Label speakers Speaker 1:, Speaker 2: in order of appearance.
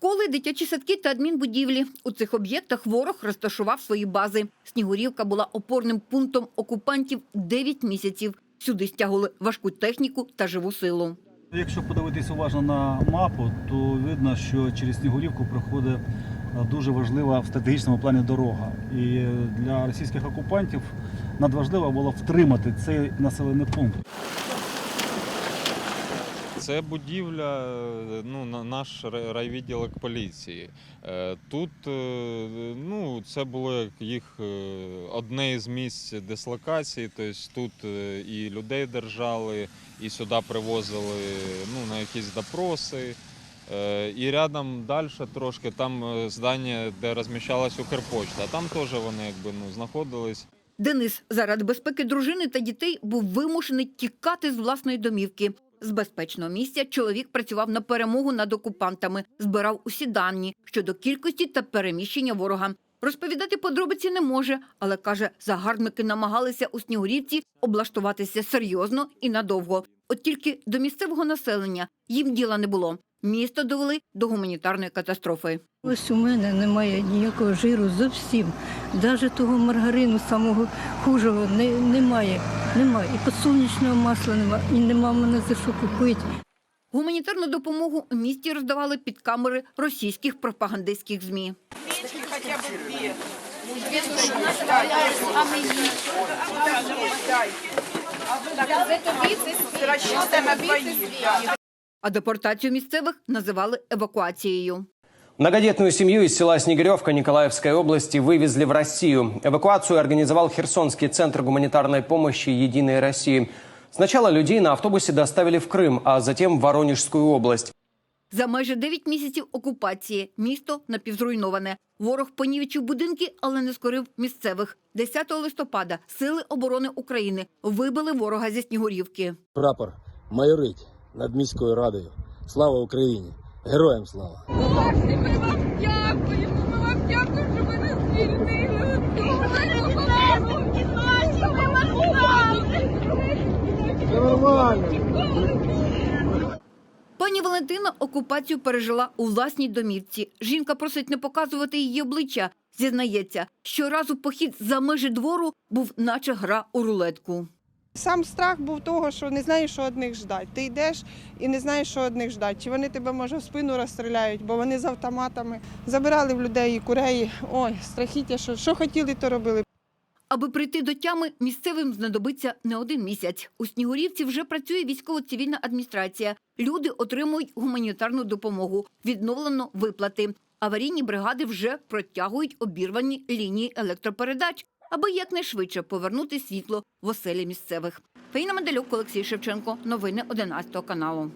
Speaker 1: Школи, дитячі садки та адмінбудівлі. У цих об'єктах ворог розташував свої бази. Снігурівка була опорним пунктом окупантів 9 місяців. Сюди стягували важку техніку та живу силу.
Speaker 2: Якщо подивитись уважно на мапу, то видно, що через Снігурівку проходить е, дуже важлива в стратегічному плані дорога. І для російських окупантів надважливо було втримати цей населений пункт.
Speaker 3: Це будівля, е, ну, на- наш рай- райвідділок поліції. Е, Тут е, ну, це було їх одне із місць дислокації. Тобто тут і людей держали, і сюди привозили ну, на якісь допроси. І рядом далі трошки там здання, де розміщалась Укрпочта. Там теж вони якби ну, знаходились.
Speaker 1: Денис заради безпеки дружини та дітей був вимушений тікати з власної домівки. З безпечного місця чоловік працював на перемогу над окупантами, збирав усі дані щодо кількості та переміщення ворога. Розповідати подробиці не може, але каже, загарбники намагалися у Снігурівці облаштуватися серйозно і надовго. От тільки до місцевого населення їм діла не було. Місто довели до гуманітарної катастрофи.
Speaker 4: Ось у мене немає ніякого жиру зовсім. Навіть того маргарину самого хужого не, немає. Немає. І подсолнечного масла немає, і нема мене за що купити.
Speaker 1: Гуманітарну допомогу у місті роздавали під камери російських пропагандистських змі А депортацію місцевих називали евакуацією.
Speaker 5: Многодетную семью из села Снегиревка Николаевской области вывезли в Россию. Эвакуацию организовал Херсонский центр гуманитарной помощи «Единой России». Сначала людей на автобусе доставили в Крым, а затем в Воронежскую область.
Speaker 1: За майже 9 місяців окупації місто напівзруйноване. Ворог понівечив будинки, але не скорив місцевих. 10 листопада Сили оборони України вибили ворога зі Снігурівки.
Speaker 6: прапор майорить над міською радою. Слава Україні! Героям слава!
Speaker 7: Ми вам дякуємо, ми вам дякуємо, що ви нас звільнили.
Speaker 1: Пані Валентина окупацію пережила у власній домівці. Жінка просить не показувати її обличчя. Зізнається, щоразу похід за межі двору був наче гра у рулетку.
Speaker 8: Сам страх був того, що не знаєш, що одних ждать. Ти йдеш і не знаєш, що одних ждать. Чи вони тебе, може, в спину розстріляють, бо вони з автоматами забирали в людей і курей. Ой, страхіття, що, що хотіли, то робили.
Speaker 1: Аби прийти до тями, місцевим знадобиться не один місяць. У Снігурівці вже працює військово-цивільна адміністрація. Люди отримують гуманітарну допомогу, відновлено виплати. Аварійні бригади вже протягують обірвані лінії електропередач, аби якнайшвидше повернути світло в оселі місцевих. Фаїна Медалюк, Олексій Шевченко. Новини 11 каналу.